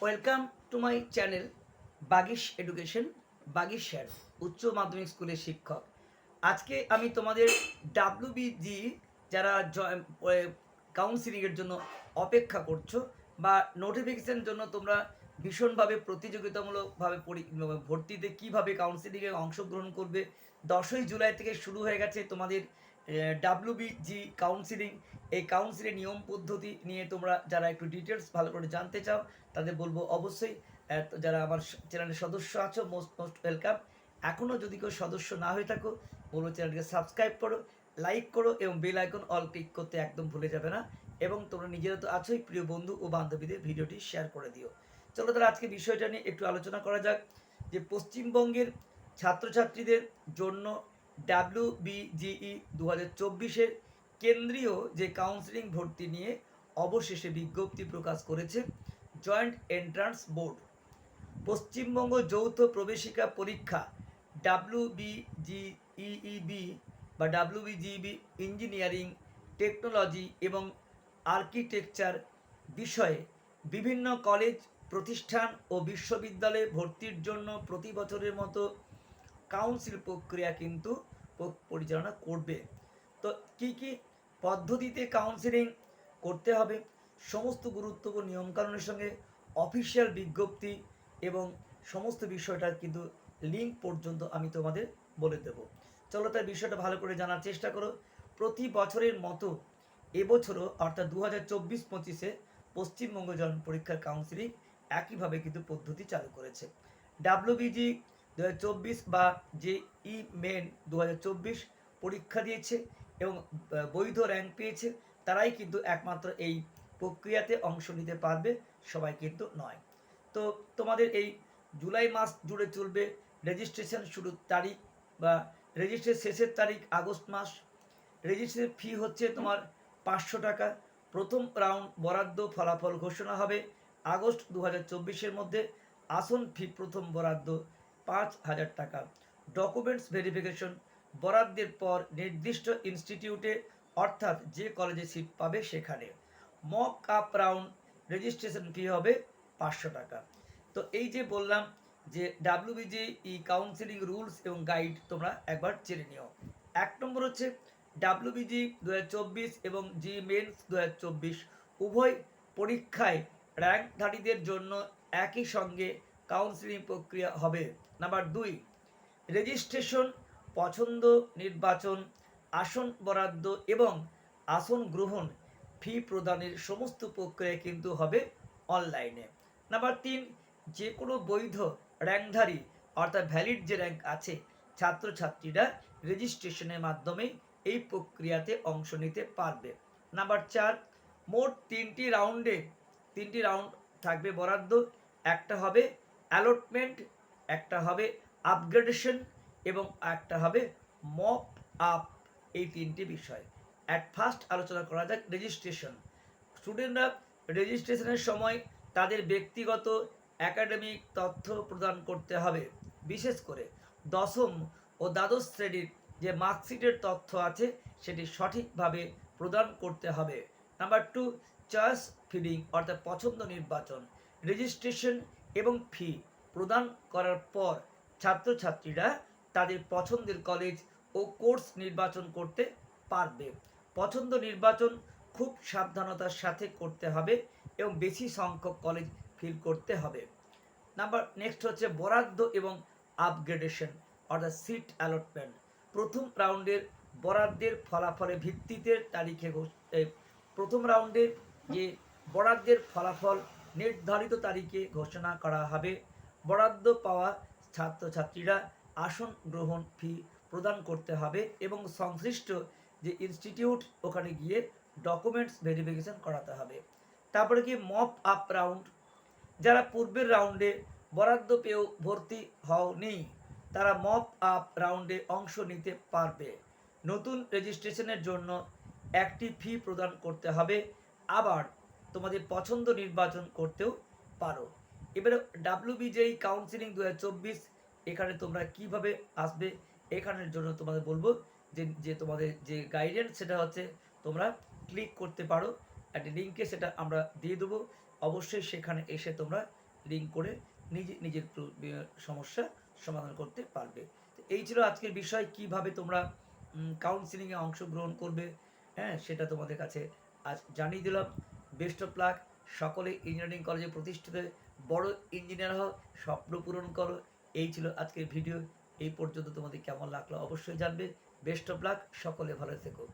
Welcome to my channel Bagish education Bagish sir উচ্চ মাধ্যমিক স্কুলের শিক্ষক। আজকে আমি তোমাদের ডাব্লিউবিজি যারা কাউন্সিলিংয়ের জন্য অপেক্ষা করছ বা নোটিফিকেশনের জন্য তোমরা ভীষণভাবে প্রতিযোগিতামূলকভাবে পরি- ভর্তিতে কীভাবে কাউন্সিলিংয়ে অংশগ্রহণ করবে, দশই জুলাই থেকে শুরু হয়ে গেছে তোমাদের ডাব্লিউবিজি কাউন্সিলিং এই কাউন্সিলের নিয়ম পদ্ধতি নিয়ে তোমরা যারা একটু ডিটেলস ভালো করে জানতে চাও, তাদের বলব অবশ্যই যারা আমার চ্যানেলের সদস্য আছো মোস্ট মোস্ট ওয়েলকাম এখনও যদি কেউ সদস্য না হয়ে থাকো, বলব চ্যানেলকে সাবস্ক্রাইব করো লাইক করো এবং বেল আইকন অল ক্লিক করতে একদম ভুলে যাবে না। এবং তোমরা নিজেরা তো আছোই, প্রিয় বন্ধু ও বান্ধবীদের ভিডিওটি শেয়ার করে দিও। চলো তাহলে আজকে বিষয়টা নিয়ে একটু আলোচনা করা যাক, যে পশ্চিমবঙ্গের ছাত্রছাত্রীদের জন্য ডাব্লিউ বিজিই দু হাজার কেন্দ্রীয় যে কাউন্সিলিং ভর্তি নিয়ে অবশেষে বিজ্ঞপ্তি প্রকাশ করেছে জয়েন্ট এন্ট্রান্স বোর্ড পশ্চিমবঙ্গ যৌথ প্রবেশিকা পরীক্ষা ডাব্লিউ বিজিইবি বা ডাব্লিউ বিজিবি ইঞ্জিনিয়ারিং, টেকনোলজি এবং আর্কিটেকচার বিষয়ে বিভিন্ন কলেজ, প্রতিষ্ঠান ও বিশ্ববিদ্যালয়ে ভর্তির জন্য প্রতি বছরের মতো কাউন্সিল প্রক্রিয়া কিন্তু পরিচালনা করবে। তো কি কি পদ্ধতিতে কাউন্সিলিং করতে হবে? সমস্ত গুরুত্বপূর্ণ নিয়মকানুনের সঙ্গে অফিসিয়াল বিজ্ঞপ্তি এবং সমস্ত বিষয়টা কিন্তু লিঙ্ক পর্যন্ত আমি তোমাদের বলে দেবো। চলো তার বিষয়টা ভালো করে জানার চেষ্টা করো। প্রতি বছরের মতো এবছরও অর্থাৎ দু হাজার চব্বিশ পঁচিশে পশ্চিমবঙ্গ জন পরীক্ষার কাউন্সিলিং একইভাবে কিন্তু পদ্ধতি চালু করেছে। ডাব্লিউবিজি দু হাজার চব্বিশ বা যে ই মেন দু হাজার চব্বিশ পরীক্ষা দিয়েছে এবং বৈধ র্যাঙ্ক পেয়েছে। তারাই কিন্তু একমাত্র এই প্রক্রিয়াতে অংশ নিতে পারবে, সবাই কিন্তু নয়। তো তোমাদের এই জুলাই মাস জুড়ে চলবে রেজিস্ট্রেশন শুরুর তারিখ বা রেজিস্ট্রেশন শেষের তারিখ আগস্ট মাস। রেজিস্ট্রেশন ফি হচ্ছে তোমার পাঁচশো টাকা। প্রথম রাউন্ড বরাদ্দ ফলাফল ঘোষণা হবে আগস্ট দু হাজার মধ্যে। আসন ফি প্রথম বরাদ্দ পাঁচ হাজার টাকা। ডকুমেন্টস ভেরিফিকেশন বরাদ্দের পর নির্দিষ্ট ইনস্টিটিউটে, অর্থাৎ যে কলেজে সিট পাবে সেখানে। Mop up round registration fee হবে পাঁচশো টাকা। তো এই যে বললাম যে ডাব্লিউবিজি, ই কাউন্সিলিং রুলস এবং গাইড তোমরা একবার জেনে নিও। এক নম্বর হচ্ছে ডাব্লিউবিজি দু এবং জি মেন্স দু হাজার চব্বিশ উভয় পরীক্ষায় র্যাঙ্কধারীদের জন্য একই সঙ্গে কাউন্সিলিং প্রক্রিয়া হবে। নাম্বার দুই রেজিস্ট্রেশন পছন্দ, নির্বাচন, আসন বরাদ্দ এবং আসন গ্রহণ ফি প্রদানের সমস্ত প্রক্রিয়া কিন্তু হবে অনলাইনে নাম্বার তিন যে কোনো বৈধ র্যাঙ্কধারী, অর্থাৎ ভ্যালিড যে র্যাঙ্ক আছে, ছাত্রছাত্রীরা রেজিস্ট্রেশনের মাধ্যমে এই প্রক্রিয়াতে অংশ নিতে পারবে। নাম্বার চার, মোট তিনটি রাউন্ডে তিনটি রাউন্ড থাকবে বরাদ্দ। একটা হবে অ্যালটমেন্ট একটা হবে আপগ্রেডেশন এবং একটা হবে মপ আপ এই তিনটি বিষয়। অ্যাট ফার্স্ট আলোচনা করা যাক রেজিস্ট্রেশন স্টুডেন্টরা রেজিস্ট্রেশনের সময় তাদের ব্যক্তিগত একাডেমিক তথ্য প্রদান করতে হবে। বিশেষ করে দশম ও দ্বাদশ শ্রেণির যে মার্কশিটের তথ্য আছে, সেটি সঠিকভাবে প্রদান করতে হবে। নাম্বার টু চয়েস ফিলিং অর্থাৎ পছন্দ নির্বাচন রেজিস্ট্রেশন এবং ফি প্রদান করার পর ছাত্রছাত্রীরা তাদের পছন্দের কলেজ ও কোর্স নির্বাচন করতে পারবে। পছন্দ নির্বাচন খুব সাবধানতার সাথে করতে হবে এবং বেশি সংখ্যক কলেজ ফিল করতে হবে। নাম্বার নেক্সট হচ্ছে বরাদ্দ এবং আপগ্রেডেশন অর্থাৎ সিট অ্যালটমেন্ট প্রথম রাউন্ডের বরাদ্দের ফলাফলের ভিত্তিতে তারিখে প্রথম রাউন্ডের যে বরাদ্দের ফলাফল নির্ধারিত তারিখে ঘোষণা করা হবে বরাদ্দ পাওয়া ছাত্রছাত্রীরা আসন গ্রহণ ফি প্রদান করতে হবে এবং সংশ্লিষ্ট যে ইনস্টিটিউট ওখানে গিয়ে ডকুমেন্টস ভেরিফিকেশন করাতে হবে। তারপরে কি মপ আপ রাউন্ড যারা পূর্বের রাউন্ডে বরাদ্দ পেয়েও ভর্তি হওনি, তারা মপ আপ রাউন্ডে অংশ নিতে পারবে। নতুন রেজিস্ট্রেশনের জন্য একটি ফি প্রদান করতে হবে। আবার তোমাদের পছন্দ নির্বাচন করতেও পারো। এবারে ডাব্লিউবিজেই কাউন্সিলিং দু হাজার চব্বিশ, এখানে তোমরা কীভাবে আসবে? এখানের জন্য তোমাদের বলব যে যে তোমাদের যে গাইডেন্স সেটা হচ্ছে তোমরা ক্লিক করতে পারো। একটা লিঙ্কে সেটা আমরা দিয়ে দেবো। অবশ্যই সেখানে এসে তোমরা লিঙ্ক করে নিজে, নিজের সমস্যা সমাধান করতে পারবে। এই ছিল আজকের বিষয়, কীভাবে তোমরা কাউন্সিলিংয়ে অংশগ্রহণ করবে। হ্যাঁ সেটা তোমাদের কাছে আজ জানিয়ে দিলাম। বেস্ট অফ লাক সকলে ইঞ্জিনিয়ারিং কলেজে প্রতিষ্ঠিত বড় ইঞ্জিনিয়ার হও, স্বপ্ন পূরণ করো। এই ছিল আজকের ভিডিও এই পর্যন্ত তোমাদের কেমন লাগল অবশ্যই জানবে। বেস্ট অফ লাক সকলে ভালো থেকো।